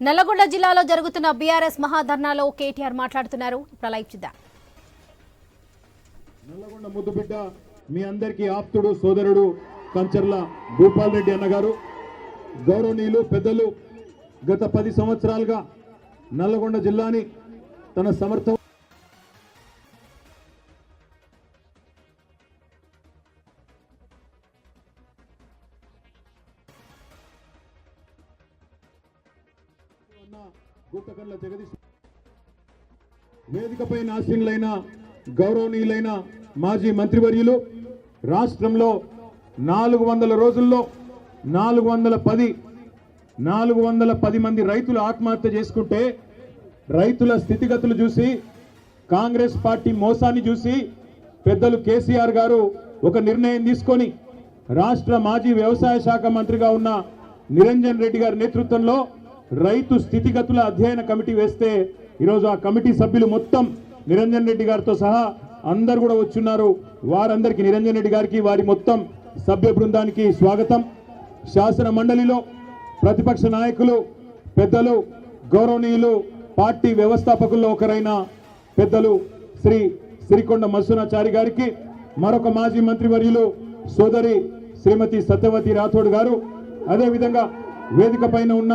నల్లగొండ జిల్లాలో జరుగుతున్న బీఆర్ఎస్ మహాధర్నాలో కేటీఆర్ మాట్లాడుతున్నారు. ఇప్పుడు లైవ్ చూద్దాం. నల్లగొండ ముద్దుబిడ్డ మీ అందరికీ ఆప్తుడు సోదరుడు కంచర్ల భూపాల్ రెడ్డి అన్నగారు. గౌరవనీయులు పెద్దలు గత పది సంవత్సరాలుగా నల్లగొండ జిల్లాని తన సమర్థ వేదికపై నాశీనులైన గౌరవనీయులైన మాజీ మంత్రివర్యులు రాష్ట్రంలో నాలుగు వందల రోజుల్లో నాలుగు వందల పది నాలుగు వందల పది మంది రైతులు ఆత్మహత్య చేసుకుంటే రైతుల స్థితిగతులు చూసి కాంగ్రెస్ పార్టీ మోసాన్ని చూసి పెద్దలు కేసీఆర్ గారు ఒక నిర్ణయం తీసుకొని రాష్ట్ర మాజీ వ్యవసాయ శాఖ మంత్రిగా ఉన్న నిరంజన్ రెడ్డి గారి నేతృత్వంలో రైతు స్థితిగతుల అధ్యయన కమిటీ వేస్తే ఈరోజు ఆ కమిటీ సభ్యులు మొత్తం నిరంజన్ రెడ్డి గారితో సహా అందరు కూడా వచ్చున్నారు. వారందరికీ నిరంజన్ రెడ్డి గారికి వారి మొత్తం సభ్య బృందానికి స్వాగతం. శాసన మండలిలో ప్రతిపక్ష నాయకులు పెద్దలు గౌరవనీయులు పార్టీ వ్యవస్థాపకుల్లో ఒకరైన పెద్దలు శ్రీ శ్రీకొండ మత్స్యనాచారి గారికి మరొక మాజీ మంత్రివర్యులు సోదరి శ్రీమతి సత్యవతి రాథోడ్ గారు. అదేవిధంగా వేదిక పైన ఉన్న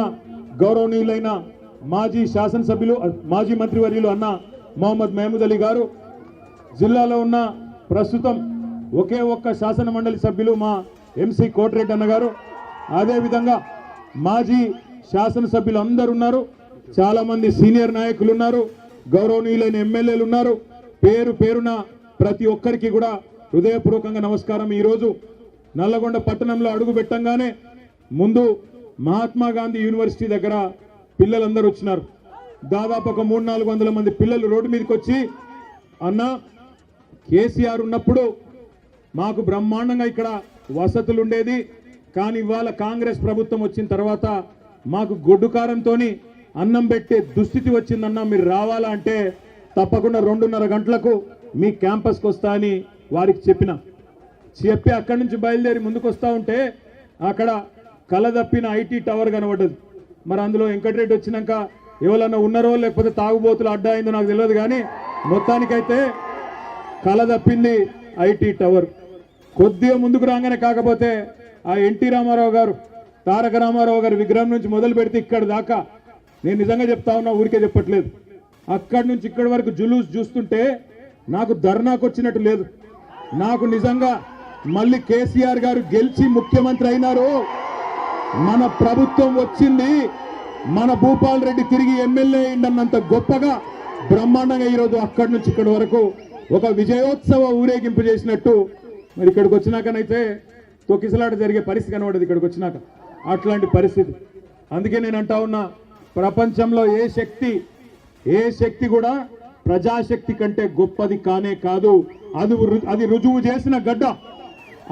గౌరవనీయులైన మాజీ శాసనసభ్యులు మాజీ మంత్రివర్యులు అన్న మొహమ్మద్ మహమూద్ అలీ గారు జిల్లాలో ఉన్న ప్రస్తుతం ఒకే ఒక్క శాసన మండలి సభ్యులు మా ఎంసీ కోటిరెడ్డి అన్న గారు. అదేవిధంగా మాజీ శాసనసభ్యులు అందరు ఉన్నారు. చాలామంది సీనియర్ నాయకులు ఉన్నారు. గౌరవనీయులైన ఎమ్మెల్యేలు ఉన్నారు. పేరు పేరున ప్రతి ఒక్కరికి కూడా హృదయపూర్వకంగా నమస్కారం. ఈరోజు నల్లగొండ పట్టణంలో అడుగు పెట్టంగానే ముందు మహాత్మా గాంధీ యూనివర్సిటీ దగ్గర పిల్లలందరూ వచ్చినారు. దాదాపు ఒక మూడు నాలుగు వందల మంది పిల్లలు రోడ్డు మీదకి వచ్చి అన్న కేసీఆర్ ఉన్నప్పుడు మాకు బ్రహ్మాండంగా ఇక్కడ వసతులు ఉండేది. కానీ ఇవాళ కాంగ్రెస్ ప్రభుత్వం వచ్చిన తర్వాత మాకు గొడ్డుకారంతో అన్నం పెట్టే దుస్థితి వచ్చిందన్న మీరు రావాలా అంటే తప్పకుండా రెండున్నర గంటలకు మీ క్యాంపస్కి వస్తా అని వారికి చెప్పిన. చెప్పి అక్కడి నుంచి బయలుదేరి ముందుకు వస్తూ ఉంటే అక్కడ కలదప్పిన ఐటీ టవర్ కనబడ్డది. మరి అందులో వెంకటరెడ్డి వచ్చినాక ఎవరన్నా ఉన్నారో లేకపోతే తాగుబోతులు అడ్డాయిందో నాకు తెలియదు కానీ మొత్తానికైతే కల తప్పింది ఐటీ టవర్. కొద్దిగా ముందుకు రాగానే కాకపోతే ఆ ఎన్టీ రామారావు గారు తారక రామారావు గారి విగ్రహం నుంచి మొదలు పెడితే ఇక్కడ దాకా. నేను నిజంగా చెప్తా ఉన్నా ఊరికే చెప్పట్లేదు. అక్కడి నుంచి ఇక్కడి వరకు జులూస్ చూస్తుంటే నాకు ధర్నాకు వచ్చినట్టు లేదు. నాకు నిజంగా మళ్ళీ కేసీఆర్ గారు గెలిచి ముఖ్యమంత్రి అయినారు మన ప్రభుత్వం వచ్చింది. మన భూపాల్ రెడ్డి తిరిగి ఎమ్మెల్యే అయిందన్నంత గొప్పగా బ్రహ్మాండంగా ఈరోజు అక్కడి నుంచి ఇక్కడి వరకు ఒక విజయోత్సవ ఊరేగింపు చేసినట్టు మరి ఇక్కడికి వచ్చినాకనైతే తొక్కిసలాట జరిగే పరిస్థితి కనబడదు ఇక్కడికి వచ్చినాక. అట్లాంటి పరిస్థితి. అందుకే నేను అంటా ఉన్నా ప్రపంచంలో ఏ శక్తి ఏ శక్తి కూడా ప్రజాశక్తి కంటే గొప్పది కానే కాదు. అది అది రుజువు చేసిన గడ్డ.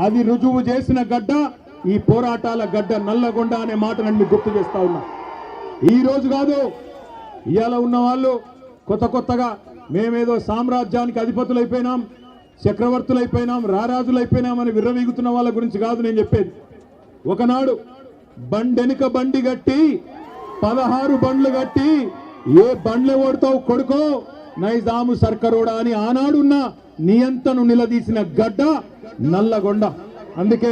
అది రుజువు చేసిన గడ్డ ఈ పోరాటాల గడ్డ నల్లగొండ అనే మాట నన్ను గుర్తు చేస్తా ఉన్నా. ఈ రోజు కాదు ఇవాళ ఉన్న వాళ్ళు కొత్త కొత్తగా మేమేదో సామ్రాజ్యానికి అధిపతులైపోయినాం చక్రవర్తులైపోయినాం రారాజులైపోయినాం అని విర్రవీగుతున్న వాళ్ళ గురించి కాదు నేను చెప్పేది. ఒకనాడు బండెనుక బండి గట్టి పదహారు బండ్లు గట్టి ఏ బండ్లు ఓడతావు కొడుకో నైజాము సర్కరోడా అని ఆనాడున్న నియంతను నిలదీసిన గడ్డ నల్లగొండ. అందుకే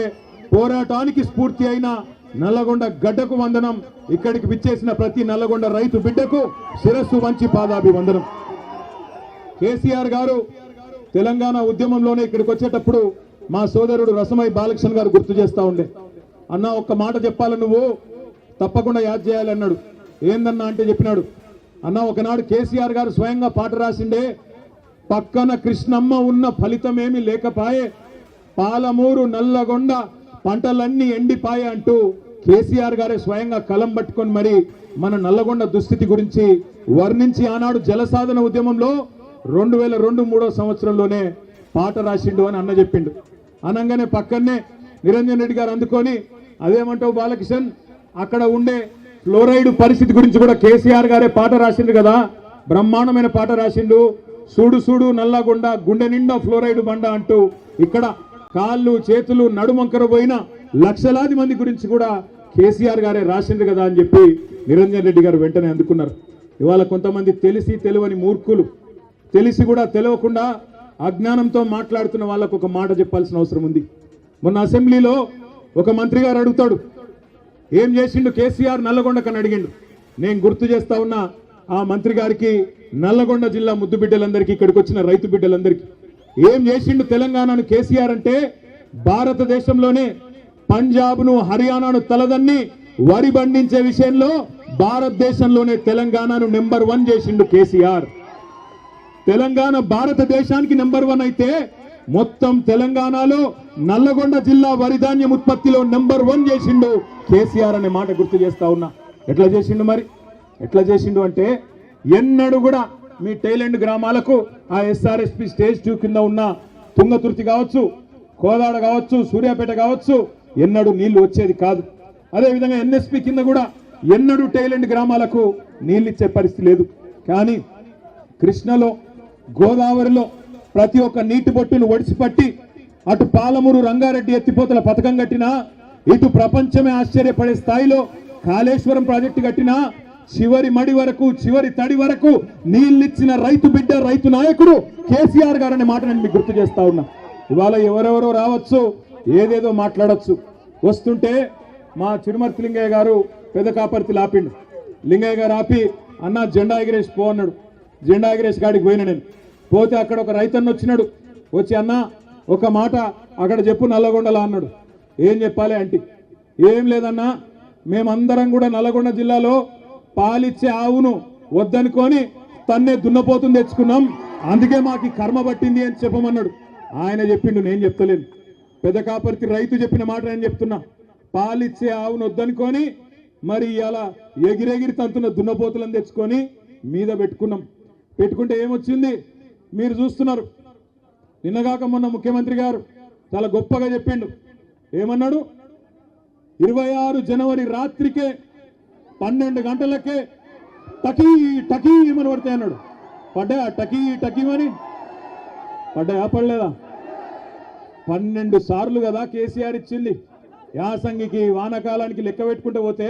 పోరాటానికి స్ఫూర్తి అయిన నల్లగొండ గడ్డకు వందనం ఇక్కడికి విచ్చేసిన ప్రతి నల్లగొండ రైతు బిడ్డకు శిరస్సు వంచి పాదాభివందనం. కేసీఆర్ గారు తెలంగాణ ఉద్యమంలోనే ఇక్కడికి వచ్చేటప్పుడు మా సోదరుడు రసమై బాలకృష్ణ గారు గుర్తు చేస్తా ఉండే. అన్న ఒక్క మాట చెప్పాలి నువ్వు? తప్పకుండా యాద్ చేయాలి అన్నాడు. ఏందన్నా? అంటే చెప్పినాడు. అన్న ఒకనాడు కేసీఆర్ గారు స్వయంగా పాట రాసిండే పక్కన కృష్ణమ్మ ఉన్న ఫలితమేమి లేకపాయే పాలమూరు నల్లగొండ పంటలన్నీ ఎండిపాయే అంటూ కేసీఆర్ గారే స్వయంగా కలం పట్టుకొని మరి మన నల్లగొండ దుస్థితి గురించి వర్ణించి ఆనాడు జలసాధన ఉద్యమంలో రెండు వేల రెండు మూడో సంవత్సరంలోనే పాట రాసిండు అని అన్న చెప్పిండు. అనగానే పక్కనే నిరంజన్ రెడ్డి గారు అందుకొని అదేమంటావు బాలకిషన్? అక్కడ ఉండే ఫ్లోరైడ్ పరిస్థితి గురించి కూడా కేసీఆర్ గారే పాట రాసిండు కదా? బ్రహ్మాండమైన పాట రాసిండు. సూడు సూడు నల్లగొండ గుండె నిండా ఫ్లోరైడ్ బండ అంటూ ఇక్కడ కాళ్ళు చేతులు నడుమంకర పోయిన లక్షలాది మంది గురించి కూడా కేసీఆర్ గారే రాసింది కదా అని చెప్పి నిరంజన్ రెడ్డి గారు వెంటనే అందుకున్నారు. ఇవాళ కొంతమంది తెలిసి తెలివని మూర్ఖులు. తెలిసి కూడా తెలియకుండా అజ్ఞానంతో మాట్లాడుతున్న వాళ్ళకు ఒక మాట చెప్పాల్సిన అవసరం ఉంది. మొన్న అసెంబ్లీలో ఒక మంత్రి గారు అడుగుతాడు ఏం చేసిండు కేసీఆర్? నల్లగొండకని అడిగిండు. నేను గుర్తు చేస్తా ఉన్నా ఆ మంత్రి గారికి నల్లగొండ జిల్లా ముద్దు బిడ్డలందరికీ ఇక్కడికి వచ్చిన రైతు బిడ్డలందరికీ ఏం చేసిండు తెలంగాణను కేసీఆర్ అంటే? భారతదేశంలోనే పంజాబ్ను హర్యానాను తలదన్ని వరి పండించే విషయంలో భారతదేశంలోనే తెలంగాణను నెంబర్ వన్ చేసిండు కేసీఆర్. తెలంగాణ భారతదేశానికి నెంబర్ వన్ అయితే మొత్తం తెలంగాణలో నల్లగొండ జిల్లా వరి ధాన్యం ఉత్పత్తిలో నెంబర్ వన్ చేసిండు కేసీఆర్ అనే మాట గుర్తు చేస్తా ఉన్నా. ఎట్లా చేసిండు మరి? ఎట్లా చేసిండు అంటే ఎన్నడూ కూడా మీ టైలెండ్ గ్రామాలకు ఆ ఎస్ఆర్ఎస్పి స్టేజ్ టూ కింద ఉన్న తుంగతుర్తి కావచ్చు కోదాడ కావచ్చు సూర్యాపేట కావచ్చు ఎన్నడూ నీళ్ళు వచ్చేది కాదు. అదేవిధంగా ఎన్ఎస్పి కింద కూడా ఎన్నడూ టైలెండ్ గ్రామాలకు నీళ్ళు ఇచ్చే పరిస్థితి లేదు. కానీ కృష్ణలో గోదావరిలో ప్రతి ఒక్క నీటి బొట్టును ఒడిసిపట్టి అటు పాలమూరు రంగారెడ్డి ఎత్తిపోతల పథకం కట్టినా ఇటు ప్రపంచమే ఆశ్చర్యపడే స్థాయిలో కాళేశ్వరం ప్రాజెక్టు కట్టినా చివరి మడి వరకు చివరి తడి వరకు నీళ్ళిచ్చిన రైతు బిడ్డ రైతు నాయకుడు కేసీఆర్ గారు అనే మాట నేను మీకు గుర్తు చేస్తా ఉన్నా. ఇవాళ ఎవరెవరో రావచ్చు ఏదేదో మాట్లాడొచ్చు. వస్తుంటే మా చిరుమర్తి లింగయ్య గారు పెద్ద కాపర్తి లాపిండు లింగయ్య గారు ఆపి అన్న జెండా ఎగిరేసి పో అన్నాడు. జెండా ఎగిరేసి కాడికి పోయిన నేను. పోతే అక్కడ ఒక రైతన్న వచ్చినాడు. వచ్చి అన్న ఒక మాట అక్కడ చెప్పు నల్లగొండలా అన్నాడు. ఏం చెప్పాలి అంటే ఏం లేదన్నా మేమందరం కూడా నల్లగొండ జిల్లాలో పాలిచ్చే ఆవును వద్దనుకొని తన్నే దున్నపోతుంది తెచ్చుకున్నాం. అందుకే మాకు కర్మ పట్టింది అని చెప్పమన్నాడు. ఆయన చెప్పిండు నేను చెప్తలేను. పెద్ద కాపరికి రైతు చెప్పిన మాట నేను చెప్తున్నా. పాలిచ్చే ఆవును వద్దనుకొని మరి ఇలా ఎగిరెగిరి తంతున్న దున్నపోతులను తెచ్చుకొని మీద పెట్టుకున్నాం. పెట్టుకుంటే ఏమొచ్చింది? మీరు చూస్తున్నారు. నిన్నగాక మొన్న ముఖ్యమంత్రి గారు చాలా గొప్పగా చెప్పిండు. ఏమన్నాడు? ఇరవై ఆరు జనవరి రాత్రికే పన్నెండు గంటలకే టకీ టకీ ఏమని పడతాయి అన్నాడు. పడ్డా? టకీ టకీమని పడ్డాయా పడలేదా పన్నెండు సార్లు కదా కేసీఆర్ ఇచ్చింది. యాసంగికి వానకాలానికి లెక్క పెట్టుకుంటూ పోతే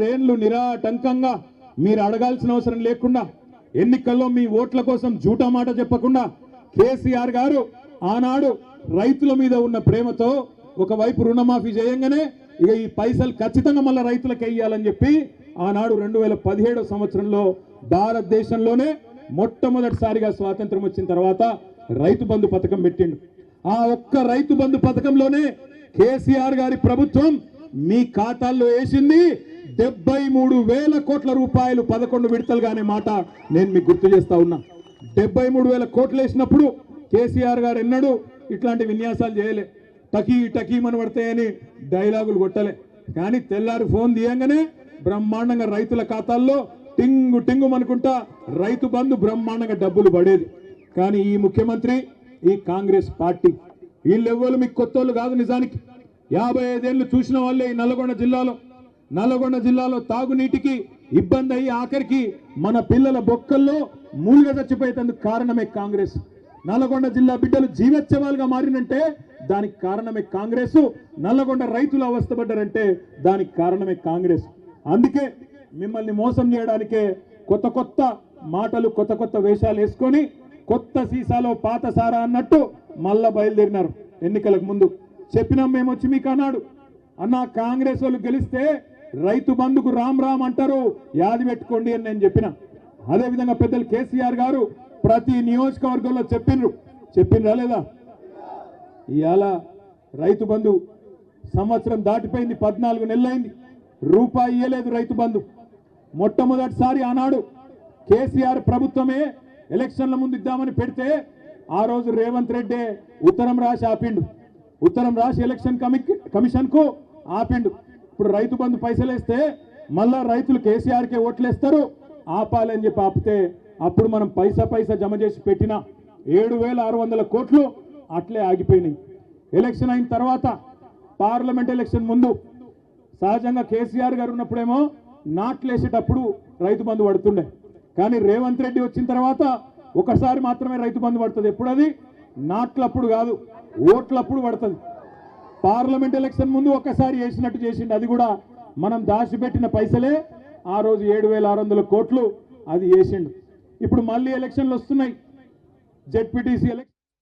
రేన్లు నిరాటంకంగా మీరు అడగాల్సిన అవసరం లేకుండా ఎన్నికల్లో మీ ఓట్ల కోసం జూటా మాట చెప్పకుండా కేసీఆర్ గారు ఆనాడు రైతుల మీద ఉన్న ప్రేమతో ఒకవైపు రుణమాఫీ చేయంగానే ఇక ఈ పైసలు ఖచ్చితంగా మళ్ళీ రైతులకు వేయాలని చెప్పి ఆనాడు రెండు వేల పదిహేడవ సంవత్సరంలో భారతదేశంలోనే మొట్టమొదటిసారిగా స్వాతంత్రం వచ్చిన తర్వాత రైతు బంధు పథకం పెట్టిండు. ఆ ఒక్క రైతు బంధు పథకంలోనే కేసీఆర్ గారి ప్రభుత్వం మీ ఖాతాల్లో వేసింది డెబ్బై మూడు వేల కోట్ల రూపాయలు పదకొండు విడతలుగానే మాట నేను మీకు గుర్తు చేస్తా ఉన్నా. డెబ్బై మూడు వేల కోట్లు వేసినప్పుడు కేసీఆర్ గారు ఎన్నడూ ఇట్లాంటి విన్యాసాలు చేయలే. టకీ టకీమని పడతాయని డైలాగులు కొట్టలే. కానీ తెల్లారి ఫోన్ తీయంగానే బ్రహ్మాండంగా రైతుల ఖాతాల్లో టింగు టింగు అనుకుంటా రైతు బంధు బ్రహ్మాండంగా డబ్బులు పడేది. కానీ ఈ ముఖ్యమంత్రి ఈ కాంగ్రెస్ పార్టీ వీళ్ళెవ్వరు మీకు కొత్త కాదు నిజానికి. యాభై ఐదేళ్ళు చూసిన వాళ్ళే ఈ నల్గొండ జిల్లాలో. నల్గొండ జిల్లాలో తాగునీటికి ఇబ్బంది అయ్యి ఆఖరికి మన పిల్లల బొక్కల్లో మూలిగ చచ్చిపోయేందుకు కారణమే కాంగ్రెస్. నల్లగొండ జిల్లా బిడ్డలు జీవోత్సవాలుగా మారినంటే దానికి కారణమే కాంగ్రెస్. నల్లగొండ రైతులు అవస్థపడ్డారంటే దానికి కారణమే కాంగ్రెస్. అందుకే మిమ్మల్ని మోసం చేయడానికే కొత్త కొత్త మాటలు కొత్త కొత్త వేషాలు వేసుకొని కొత్త సీసాలో పాత సారా అన్నట్టు మళ్ళా బయలుదేరినారు ఎన్నికలకు ముందు. చెప్పినాం మేము వచ్చి మీకు అన్నాడు. అన్న కాంగ్రెస్ వాళ్ళు గెలిస్తే రైతు బంధుకు రామ్ రామ్ అంటారు యాది పెట్టుకోండి అని నేను చెప్పిన. అదేవిధంగా పెద్దలు కేసీఆర్ గారు ప్రతి నియోజకవర్గంలో చెప్పిండ్రు చెప్పిండ్రా లేదా? ఇవాళ రైతు బంధు సంవత్సరం దాటిపోయింది పద్నాలుగు నెలలైంది. రూపాయి ఇయ్యలేదు రైతు బంధు. మొట్టమొదటిసారి ఆనాడు కేసీఆర్ ప్రభుత్వమే ఎలక్షన్ల ముందు ఇద్దామని పెడితే ఆ రోజు రేవంత్ రెడ్డి ఉత్తరం రాసి ఆపిండు. ఉత్తరం రాసి ఎలక్షన్ కమి ఆపిండు. ఇప్పుడు రైతు బంధు పైసలు వేస్తే మళ్ళా రైతులు కేసీఆర్కే ఓట్లేస్తారు ఆపాలి అని చెప్పి ఆపితే అప్పుడు మనం పైసా పైసా జమ చేసి పెట్టిన. ఏడు వేల ఆరు వందల కోట్లు అట్లే ఆగిపోయినాయి. ఎలక్షన్ అయిన తర్వాత పార్లమెంట్ ఎలక్షన్ ముందు సహజంగా కేసీఆర్ గారు ఉన్నప్పుడేమో నాట్లేసేటప్పుడు రైతు బంధు పడుతుండే. కానీ రేవంత్ రెడ్డి వచ్చిన తర్వాత ఒకసారి మాత్రమే రైతు బంధు పడుతుంది. ఎప్పుడది? నాట్లప్పుడు కాదు ఓట్లప్పుడు పడుతుంది. పార్లమెంట్ ఎలక్షన్ ముందు ఒకసారి వేసినట్టు చేసిండు. అది కూడా మనం దాచిపెట్టిన పైసలే. ఆ రోజు ఏడు వేల ఆరు వందల కోట్లు అది వేసిండు. ఇప్పుడు మళ్ళీ ఎలక్షన్లు వస్తున్నాయి. ZPTC election